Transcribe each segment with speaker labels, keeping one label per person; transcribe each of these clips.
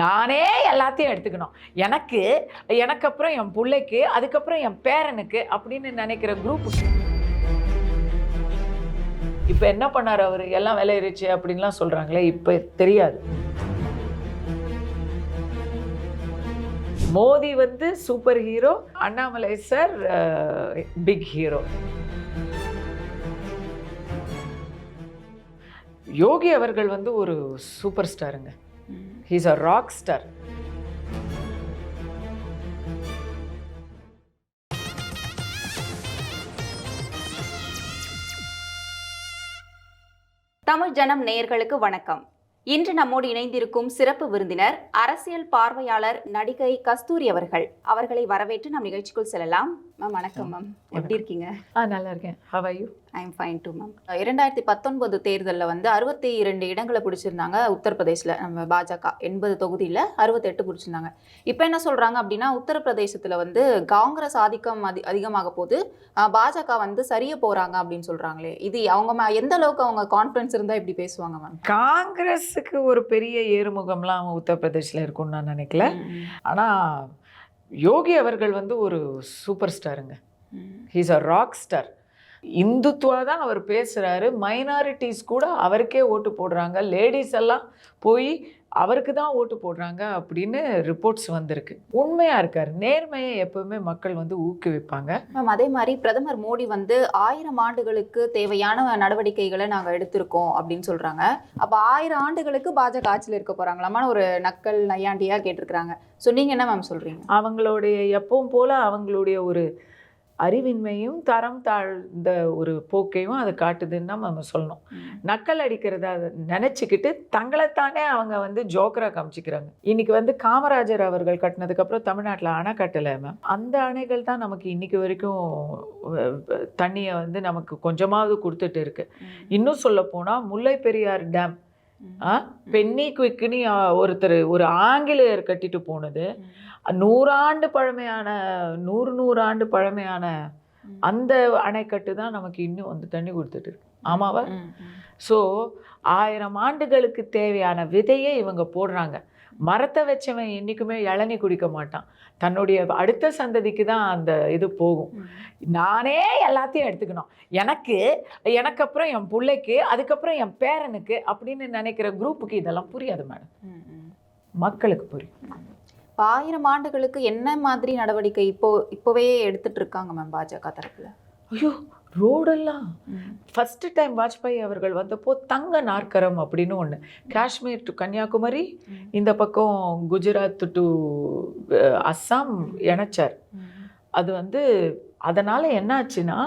Speaker 1: நானே எல்லாத்தையும் எடுத்துக்கணும். எனக்கு எனக்கு அப்புறம் என் பிள்ளைக்கு அதுக்கப்புறம் என் பேரனுக்கு அப்படின்னு நினைக்கிற குரூப் இப்போ என்ன பண்ணார் அவர்? எல்லாம் விலையிருச்சு அப்படின்லாம் சொல்கிறாங்களே இப்போ தெரியாது. மோடி வந்து super hero Annamalai sir big hero Yogi அவர்கள் வந்து ஒரு super ஸ்டாருங்க he's a rock star
Speaker 2: Tamil Janam நேயர்களுக்கு வணக்கம். இன்று நம்மோடு இணைந்திருக்கும் சிறப்பு விருந்தினர் அரசியல் பார்வையாளர் நடிகை கஸ்தூரி அவர்கள். அவர்களை வரவேற்று நம் நிகழ்ச்சிக்குள் செல்லலாம். மேம் வணக்கம் மேம் எப்படி இருக்கீங்க?
Speaker 1: ஆ நல்லா இருக்கேன். How are you
Speaker 2: I am fine too ma'am இரண்டாயிரத்தி பத்தொன்பது தேர்தலில் வந்து அறுபத்தி இரண்டு இடங்களை பிடிச்சிருந்தாங்க உத்தரப்பிரதேசில் நம்ம பாஜக. எண்பது தொகுதியில் அறுபத்தெட்டு பிடிச்சிருந்தாங்க. இப்போ என்ன சொல்கிறாங்க அப்படின்னா உத்தரப்பிரதேசத்தில் வந்து காங்கிரஸ் ஆதிக்கம் அதி அதிகமாக போது பாஜக வந்து சரிய போகிறாங்க அப்படின்னு சொல்கிறாங்களே இது அவங்க எந்த அளவுக்கு அவங்க கான்ஃபிடன்ஸ் இருந்தால் இப்படி பேசுவாங்க மேம்
Speaker 1: காங்கிரஸுக்கு ஒரு பெரிய ஏறுமுகம்லாம் உத்தரப்பிரதேசில் இருக்கும்னு நான் நினைக்கல. ஆனால் யோகி அவர்கள் வந்து ஒரு super ஸ்டாருங்க he's a rock star Hindutva தான் அவர் பேசுகிறாரு மைனாரிட்டிஸ் கூட அவருக்கே ஓட்டு போடுறாங்க. லேடிஸ் எல்லாம் போய் அவருக்கு தான் ஓட்டு போடுறாங்க அப்படின்னு ரிப்போர்ட்ஸ் வந்திருக்கு. உண்மையாக இருக்கார். நேர்மையை எப்பவுமே மக்கள் வந்து ஊக்குவிப்பாங்க.
Speaker 2: மேம் அதே மாதிரி பிரதமர் மோடி வந்து ஆயிரம் ஆண்டுகளுக்கு தேவையான நடவடிக்கைகளை நாங்கள் எடுத்திருக்கோம் அப்படின்னு சொல்றாங்க. அப்போ ஆயிரம் ஆண்டுகளுக்கு பாஜக ஆட்சியில் இருக்க போறாங்களாமான ஒரு நக்கல் நையாண்டியா கேட்டிருக்கிறாங்க. ஸோ நீங்க என்ன மேம் சொல்றீங்க?
Speaker 1: அவங்களுடைய எப்பவும் போல அவங்களுடைய ஒரு அறிவின்மையும் தரம் தாழ்ந்த ஒரு போக்கையும் அது காட்டுதுன்னு நம்ம சொல்லணும். நக்கல் அடிக்கிறத அதை நினச்சிக்கிட்டு தங்களைத்தானே அவங்க வந்து ஜோக்கராக காமிச்சிக்கிறாங்க. இன்னைக்கு வந்து காமராஜர் அவர்கள் கட்டினதுக்கப்புறம் தமிழ்நாட்டில் அணை கட்டலை மேம் அந்த அணைகள் தான் நமக்கு இன்னைக்கு வரைக்கும் தண்ணியை வந்து நமக்கு கொஞ்சமாவது கொடுத்துட்டு இருக்கு. இன்னும் சொல்ல போனால் முல்லை பெரியார் டேம் பென்னி குவிக்குன்னு ஒருத்தர் ஒரு ஆங்கிலேயர் கட்டிட்டு போனது. நூறாண்டு பழமையான நூறு நூறாண்டு பழமையான அந்த அணைக்கட்டு தான் நமக்கு இன்னும் வந்து தண்ணி கொடுத்துட்டு இருக்கு. ஆமாவா? ஸோ ஆயிரம் ஆண்டுகளுக்கு தேவையான விதையை இவங்க போடுறாங்க. மரத்தை வச்சவன் என்றைக்குமே இளநீ குடிக்க மாட்டான். தன்னுடைய அடுத்த சந்ததிக்கு தான் அந்த இது போகும். நானே எல்லாத்தையும் எடுத்துக்கணும். எனக்கு எனக்கு அப்புறம் என் பிள்ளைக்கு அதுக்கப்புறம் என் பேரனுக்கு அப்படின்னு நினைக்கிற குரூப்புக்கு இதெல்லாம் புரியாது மேடம் மக்களுக்கு புரியும்.
Speaker 2: இப்போ ஆயிரம் ஆண்டுகளுக்கு என்ன மாதிரி நடவடிக்கை இப்போ இப்போவே எடுத்துட்டு இருக்காங்க மேம் பாஜக தரப்புல?
Speaker 1: ஐயோ ரோடெல்லாம். ஃபஸ்ட்டு டைம் வாஜ்பாய் அவர்கள் வந்தப்போ தங்க நாற்கரம் அப்படின்னு ஒன்று காஷ்மீர் டு கன்னியாகுமரி இந்த பக்கம் குஜராத் டு அஸ்ஸாம் இணைச்சார். அது வந்து அதனால் என்னாச்சுன்னா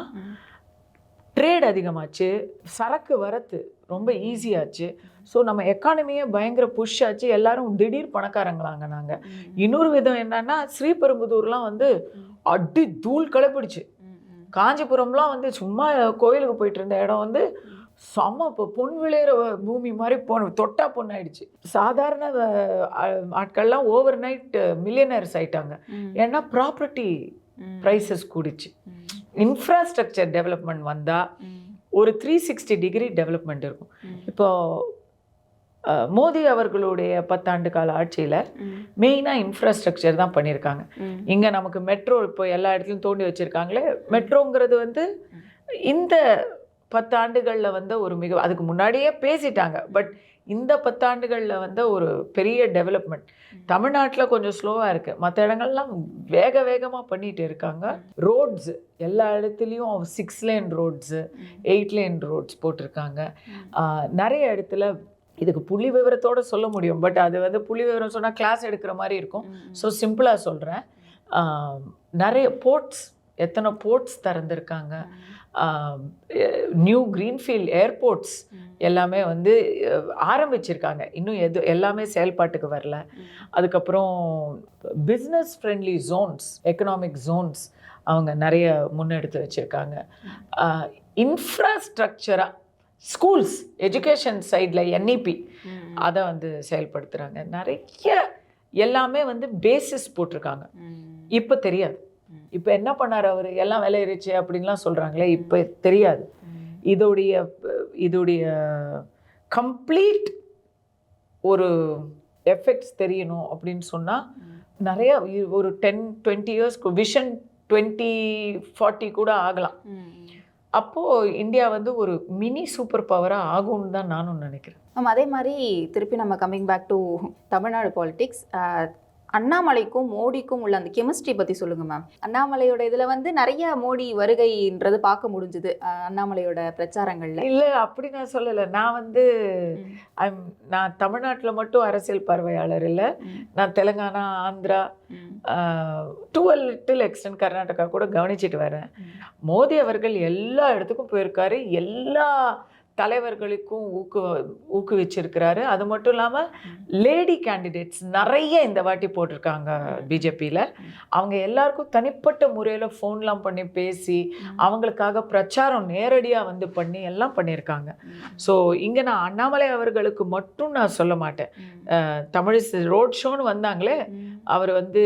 Speaker 1: ட்ரேட் அதிகமாச்சு சரக்கு வரத்து ரொம்ப ஈஸியாச்சு ஸோ நம்ம எக்கானமியே பயங்கர புஷ் ஆச்சு. எல்லாரும் திடீர் பணக்காரங்களாங்க நாங்கள் இன்னொரு விதம் என்னன்னா ஸ்ரீபெரும்புதூர்லாம் வந்து அடி தூள் கிளப்பிடுச்சு காஞ்சிபுரம்லாம் வந்து சும்மா கோயிலுக்கு போயிட்டு இருந்த இடம் வந்து செம்ம இப்போ பொன் விளையிற பூமி மாதிரி பொன் தொட்டா பொண்ணாயிடுச்சு. சாதாரண ஆட்கள்லாம் ஓவர் நைட் மில்லியனர்ஸ் ஆயிட்டாங்க ஏன்னா ப்ராப்பர்ட்டி ப்ரைஸஸ் கூடிச்சு. இன்ஃப்ராஸ்ட்ரக்சர் டெவலப்மெண்ட் வந்தால் ஒரு த்ரீ சிக்ஸ்டி டிகிரி டெவலப்மெண்ட் இருக்கும். இப்போ அஹ், மோடி அவர்களுடைய பத்தாண்டு கால ஆட்சியில் மெயினாக இன்ஃப்ராஸ்ட்ரக்சர் தான் பண்ணியிருக்காங்க. இங்கே நமக்கு மெட்ரோ இப்போ எல்லா இடத்துலையும் தோண்டி வச்சுருக்காங்களே மெட்ரோங்கிறது வந்து இந்த பத்தாண்டுகளில் வந்து ஒரு மிக அதுக்கு முன்னாடியே பேசிட்டாங்க. பட் இந்த பத்தாண்டுகளில் வந்து ஒரு பெரிய டெவலப்மெண்ட் தமிழ்நாட்டில் கொஞ்சம் ஸ்லோவாக இருக்குது மற்ற இடங்கள்லாம் வேக வேகமாக பண்ணிட்டு இருக்காங்க. ரோட்ஸு எல்லா இடத்துலையும் six lane roads eight lane roads போட்டிருக்காங்க. நிறைய இடத்துல இதுக்கு புள்ளி விவரத்தோட சொல்ல முடியும். பட் அது வந்து புள்ளி விவரம் சொன்னால் கிளாஸ் எடுக்கிற மாதிரி இருக்கும். ஸோ சிம்பிளாக சொல்கிறேன் நிறைய போர்ட்ஸ் எத்தனை போர்ட்ஸ் திறந்திருக்காங்க. நியூ greenfield ஏர்போர்ட்ஸ் எல்லாமே வந்து ஆரம்பிச்சிருக்காங்க. இன்னும் எது எல்லாமே செயல்பாட்டுக்கு வரல. அதுக்கப்புறம் business friendly zones economic zones அவங்க நிறைய முன்னெடுத்து வச்சுருக்காங்க. இன்ஃப்ராஸ்ட்ரக்சராக ஸ்கூல்ஸ் எஜுகேஷன் சைடில் என்இபி அதை வந்து செயல்படுத்துகிறாங்க நிறைய எல்லாமே வந்து பேசிஸ் போட்டிருக்காங்க. இப்போ தெரியாது. இப்போ என்ன பண்ணார் அவர்? எல்லாம் விலையிருச்சு அப்படின்லாம் சொல்கிறாங்களே இப்போ தெரியாது. இதோடைய இதோடைய கம்ப்ளீட் ஒரு எஃபெக்ட்ஸ் தெரியணும் அப்படின்னு சொன்னால் நிறைய ஒரு டென் டுவெண்ட்டி இயர்ஸ்க்கு விஷன் டுவெண்ட்டி ஃபார்ட்டி கூட ஆகலாம். அப்போது இந்தியா வந்து ஒரு மினி சூப்பர் பவராக ஆகும்னு தான் நானும் நினைக்கிறேன்.
Speaker 2: மேம் அதே மாதிரி திருப்பி நம்ம coming back to Tamil Nadu politics அண்ணாமலைக்கும் மோடிக்கும் உள்ள அந்த கெமிஸ்ட்ரி பற்றி சொல்லுங்க மேம் அண்ணாமலையோட இதில் வந்து நிறைய மோடி வருகைன்றது பார்க்க முடிஞ்சுது அண்ணாமலையோட பிரச்சாரங்கள்ல.
Speaker 1: இல்லை அப்படி நான் சொல்லலை. நான் வந்து நான் தமிழ்நாட்டில் மட்டும் அரசியல் பார்வையாளர் இல்லை. நான் Telangana Andhra to a little extent Karnataka கூட கவனிச்சிட்டு வரேன். மோடி அவர்கள் எல்லா இடத்துக்கும் போயிருக்காரு. எல்லா தலைவர்களுக்கும் ஊக்கு ஊக்குவிச்சிருக்கிறாரு. அது மட்டும் இல்லாமல் லேடி கேண்டிடேட்ஸ் நிறைய இந்த வாட்டி போட்டிருக்காங்க பிஜேபியில். அவங்க எல்லாருக்கும் தனிப்பட்ட முறையில் ஃபோன்லாம் பண்ணி பேசி அவங்களுக்காக பிரச்சாரம் நேரடியாக வந்து பண்ணி எல்லாம் பண்ணியிருக்காங்க. ஸோ இங்கே நான் அண்ணாமலை அவர்களுக்கு மட்டும் நான் சொல்ல மாட்டேன். தமிழ் ரோட் ஷோன்னு வந்தாங்களே அவர் வந்து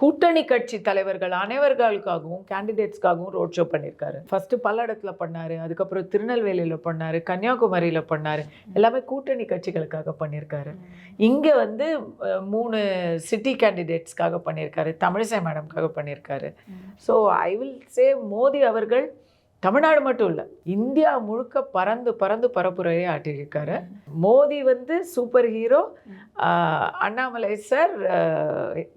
Speaker 1: கூட்டணி கட்சி தலைவர்கள் அனைவர்களுக்காகவும் கேண்டிடேட்ஸ்க்காகவும் ரோட் ஷோ பண்ணியிருக்காரு. ஃபர்ஸ்ட் பல்லடத்தில் பண்ணாரு அதுக்கப்புறம் திருநெல்வேலியில் பண்ணாரு கன்னியாகுமரியில் பண்ணாரு. எல்லாமே கூட்டணி கட்சிகளுக்காக பண்ணியிருக்காரு. இங்கே வந்து மூணு சிட்டி கேண்டிடேட்ஸ்க்காக பண்ணியிருக்காரு தமிழிசை மேடம்காக பண்ணியிருக்காரு. So I will say Modi அவர்கள் தமிழ்நாடு மட்டும் இல்லை இந்தியா முழுக்க பறந்து பறந்து பரப்புரையை ஆட்டியிருக்காரு மோடி வந்து super hero Annamalai sir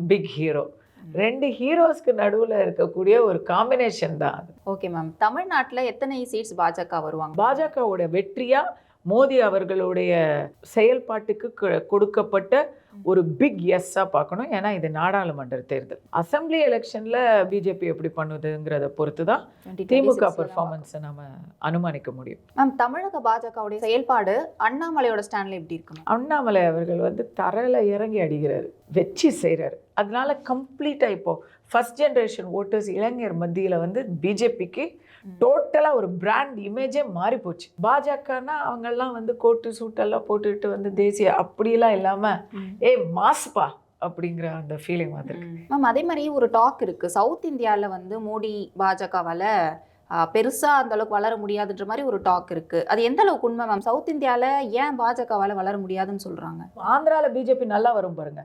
Speaker 1: big hero. ரெண்டு ஹீரோஸ்க்கு நடுவில் இருக்கக்கூடிய ஒரு காம்பினேஷன் தான் அது.
Speaker 2: Okay ma'am. தமிழ்நாட்டில் எத்தனை சீட்ஸ் பாஜக வருவாங்க?
Speaker 1: பாஜகவோட வெற்றியா மோடி அவர்களுடைய செயல்பாட்டுக்கு கொடுக்கப்பட்ட ஒரு பிக் எஸ்ஸாக பார்க்கணும். ஏன்னா இது நாடாளுமன்ற தேர்தல். அசெம்பிளி எலெக்ஷனில் பிஜேபி எப்படி பண்ணுதுங்கிறத பொறுத்து தான் திமுக பெர்ஃபார்மன்ஸை நம்ம அனுமானிக்க முடியும்.
Speaker 2: மேம் தமிழக பாஜகவுடைய செயல்பாடு அண்ணாமலையோட ஸ்டாண்ட்ல எப்படி இருக்கு
Speaker 1: அண்ணாமலை அவர்கள் வந்து தரையில் இறங்கி அடிக்கிறாரு. வெற்றி செய்கிறாரு அதனால கம்ப்ளீட்டாக இப்போ ஃபர்ஸ்ட் ஜென்ரேஷன் ஓட்டர்ஸ் இளைஞர் மத்தியில் வந்து பிஜேபிக்கு டோட்டலாக ஒரு பிராண்ட் இமேஜே மாறி போச்சு. பாஜகனா அவங்கெல்லாம் வந்து கோட்டு சூட்டெல்லாம் போட்டுக்கிட்டு வந்து தேசிய அப்படிலாம் இல்லாமல் ஏய் மாஸ்பா அப்படிங்கிற அந்த ஃபீலிங் வந்துருக்கு.
Speaker 2: மேம் அதே மாதிரி ஒரு டாக் இருக்கு. சவுத் இந்தியாவில் வந்து மோடி பாஜகவால பெருசா அந்த அளவுக்கு வளர முடியாதுன்ற மாதிரி ஒரு டாக் இருக்கு. அது எந்த அளவுக்கு உண்மை மேம்? சவுத் இந்தியால ஏன் பாஜகவால வளர முடியாதுன்னு சொல்றாங்க?
Speaker 1: ஆந்திராவில் பிஜேபி நல்லா வரும் பாருங்க.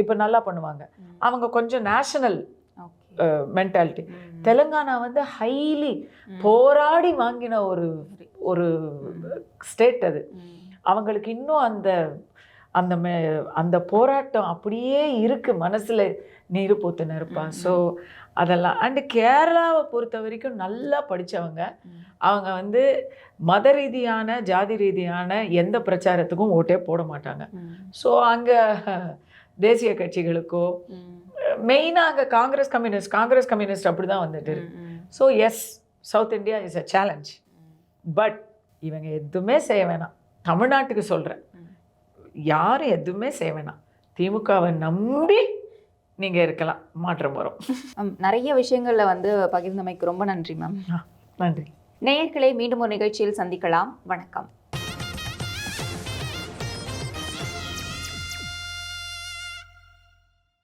Speaker 1: இப்போ நல்லா பண்ணுவாங்க. அவங்க கொஞ்சம் நேஷனல் மென்டாலிட்டி தெலுங்கானா வந்து ஹைலி போராடி வாங்கின ஒரு ஒரு ஸ்டேட் அது. அவங்களுக்கு இன்னும் அந்த அந்த அந்த போராட்டம் அப்படியே இருக்கு. மனசுல நீர் பூத்து நெருப்பா ஸோ அதெல்லாம். அண்டு கேரளாவை பொறுத்த வரைக்கும் நல்லா படிச்சவங்க. அவங்க வந்து மத ரீதியான ஜாதி ரீதியான எந்த பிரச்சாரத்துக்கும் ஓட்டே போட மாட்டாங்க. ஸோ அங்கே தேசிய கட்சிகளுக்கோ மெயினாக அங்கே காங்கிரஸ் கம்யூனிஸ்ட் காங்கிரஸ் கம்யூனிஸ்ட் அப்படி தான் வந்துட்டு so yes south India is a challenge but இவங்க எதுவுமே செய்ய வேணாம். தமிழ்நாட்டுக்கு சொல்கிறேன் யாரும் எதுவுமே செய்ய வேணாம். திமுகவை நம்பி நீங்கள் இருக்கலாம். மாற்றம் வரும்.
Speaker 2: நிறைய விஷயங்கள்ல வந்து பகிர்ந்தமைக்கு ரொம்ப நன்றி மேம்
Speaker 1: நன்றி.
Speaker 2: நேயர்களை மீண்டும் ஒரு நிகழ்ச்சியில் சந்திக்கலாம். வணக்கம்.